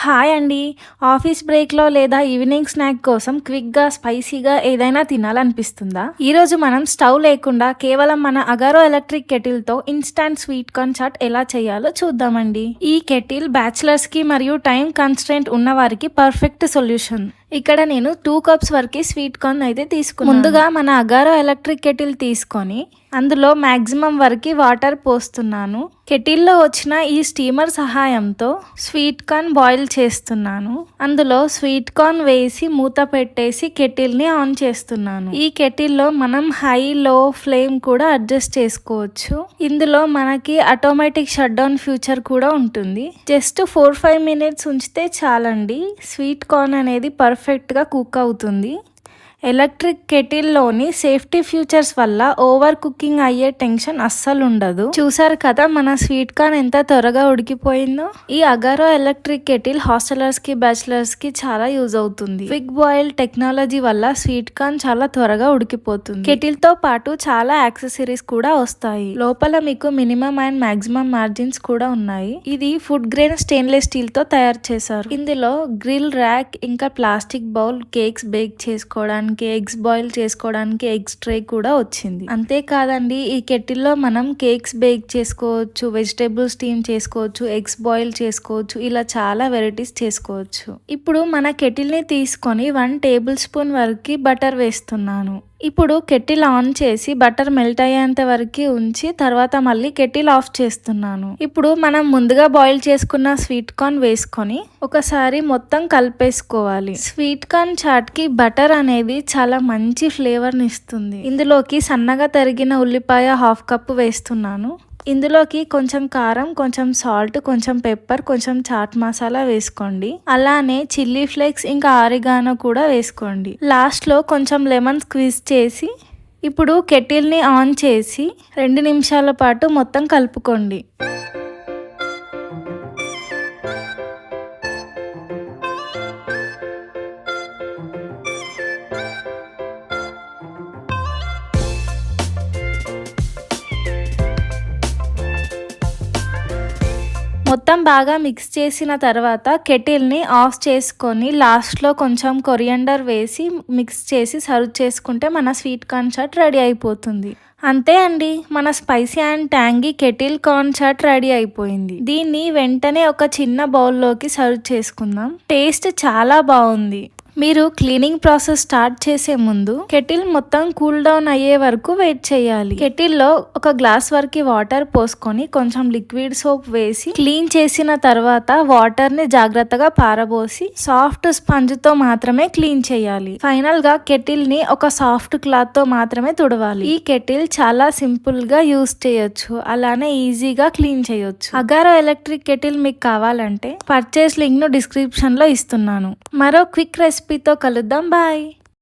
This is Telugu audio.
హాయ్ అండి. ఆఫీస్ బ్రేక్లో లేదా ఈవినింగ్ స్నాక్ కోసం క్విక్గా స్పైసీగా ఏదైనా తినాలనిపిస్తుందా? ఈరోజు మనం స్టవ్ లేకుండా కేవలం మన అగారో ఎలక్ట్రిక్ కెటిల్తో ఇన్స్టాంట్ స్వీట్ కార్న్ చాట్ ఎలా చేయాలో చూద్దామండి. ఈ కెటిల్ బ్యాచిలర్స్కి మరియు టైం కన్స్ట్రెంట్ ఉన్నవారికి పర్ఫెక్ట్ సొల్యూషన్ ఇక్కడ నేను టూ కప్స్ వరకు స్వీట్ కార్న్ అయితే తీసుకున్నాను. ముందుగా మన అగారో ఎలక్ట్రిక్ కెటిల్ తీసుకొని అందులో మ్యాక్సిమం వరకు వాటర్ పోస్తున్నాను. కెటిల్లో వచ్చిన ఈ స్టీమర్ సహాయంతో స్వీట్ కార్న్ బాయిల్ చేస్తున్నాను. అందులో స్వీట్ కార్న్ వేసి మూత పెట్టేసి కెటిల్ని ఆన్ చేస్తున్నాను. ఈ కెటిల్లో మనం హై లో ఫ్లేమ్ కూడా అడ్జస్ట్ చేసుకోవచ్చు. ఇందులో మనకి ఆటోమేటిక్ షట్ డౌన్ ఫ్యూచర్ కూడా ఉంటుంది. జస్ట్ ఫోర్ ఫైవ్ మినిట్స్ ఉంచితే చాలండి. స్వీట్ కార్న్ అనేది పర్ఫెక్ట్గా కుక్ అవుతుంది. ఎలక్ట్రిక్ కెటిల్లోని సేఫ్టీ ఫ్యూచర్స్ వల్ల ఓవర్ కుకింగ్ అయ్యే టెన్షన్ అస్సలు ఉండదు చూసారు కదా మన స్వీట్ కార్న్ ఎంత త్వరగా ఉడికిపోయిందో? ఈ అగారో ఎలక్ట్రిక్ కెటిల్ హాస్టలర్స్కి బ్యాచిలర్స్కి చాలా యూజ్ అవుతుంది. క్విక్ బాయిల్ టెక్నాలజీ వల్ల స్వీట్ కార్న్ చాలా త్వరగా ఉడికిపోతుంది. కెటిల్తో పాటు చాలా యాక్సెసరీస్ కూడా వస్తాయి. లోపల మీకు మినిమం అండ్ మాక్సిమం మార్జిన్స్ కూడా ఉన్నాయి. ఇది ఫుడ్ గ్రేన్ స్టెయిన్లెస్ స్టీల్తో తయారు చేశారు. ఇందులో గ్రిల్ ర్యాక్ ఇంకా ప్లాస్టిక్ బౌల్ కేక్స్ బేక్ చేసుకోవడానికి ఎగ్స్ బాయిల్ చేసుకోవడానికి ఎగ్స్ ట్రే కూడా వచ్చింది. అంతేకాదండి ఈ కెటిల్లో మనం కేక్స్ బేక్ చేసుకోవచ్చు వెజిటేబుల్ స్టీమ్ చేసుకోవచ్చు ఎగ్స్ బాయిల్ చేసుకోవచ్చు ఇలా చాలా వెరైటీస్ చేసుకోవచ్చు. ఇప్పుడు మన కెటిల్ని తీసుకొని వన్ టేబుల్ స్పూన్ వరకు బటర్ వేస్తున్నాను. ఇప్పుడు కెటిల్ ఆన్ చేసి బటర్ మెల్ట్ అయ్యేంత వరకు ఉంచి తర్వాత మళ్ళీ కెటిల్ ఆఫ్ చేస్తున్నాను. ఇప్పుడు మనం ముందుగా బాయిల్ చేసుకున్న స్వీట్ కార్న్ వేసుకొని ఒకసారి మొత్తం కలిపేసుకోవాలి. స్వీట్ కార్న్ చాట్కి బటర్ అనేది చాలా మంచి ఫ్లేవర్ని ఇస్తుంది. ఇందులోకి సన్నగా తరిగిన ఉల్లిపాయ హాఫ్ కప్ వేస్తున్నాను. ఇందులోకి కొంచెం కారం కొంచెం సాల్ట్ కొంచెం పెప్పర్ కొంచెం చాట్ మసాలా వేసుకోండి. అలానే చిల్లీ ఫ్లేక్స్ ఇంకా ఆరిగానో కూడా వేసుకోండి. లాస్ట్లో కొంచెం లెమన్ స్క్వీజ్ చేసి ఇప్పుడు కెటిల్ని ఆన్ చేసి రెండు నిమిషాల పాటు మొత్తం కలుపుకోండి. మొత్తం బాగా మిక్స్ చేసిన తర్వాత కెటిల్ని ఆఫ్ చేసుకొని లాస్ట్లో కొంచెం కొరియండర్ వేసి మిక్స్ చేసి సర్వ్ చేసుకుంటే మన స్వీట్ కార్న్ చాట్ రెడీ అయిపోతుంది. అంతే అండి మన spicy and tangy kettle corn chaat ready అయిపోయింది. దీన్ని వెంటనే ఒక చిన్న బౌల్లోకి సర్వ్ చేసుకుందాం. టేస్ట్ చాలా బాగుంది. మీరు క్లీనింగ్ ప్రాసెస్ స్టార్ట్ చేసే ముందు కెటిల్ మొత్తం కూల్ డౌన్ అయ్యే వరకు వెయిట్ చేయాలి. కెటిల్లో ఒక గ్లాస్ వరకు వాటర్ పోసుకొని కొంచెం లిక్విడ్ సోప్ వేసి క్లీన్ చేసిన తర్వాత వాటర్ని జాగ్రత్తగా పారబోసి సాఫ్ట్ స్పంజ్తో మాత్రమే క్లీన్ చేయాలి. ఫైనల్గా కెటిల్ని ఒక సాఫ్ట్ క్లాత్తో మాత్రమే తుడవాలి. ఈ కెటిల్ చాలా సింపుల్గా యూజ్ చేయొచ్చు. అలానే ఈజీగా క్లీన్ చేయొచ్చు. అగారో ఎలక్ట్రిక్ కెటిల్ మీకు కావాలంటే పర్చేస్ లింక్ను డిస్క్రిప్షన్లో ఇస్తున్నాను. మరో క్విక్ రెసిపీతో కలుద్దాం. బాయ్.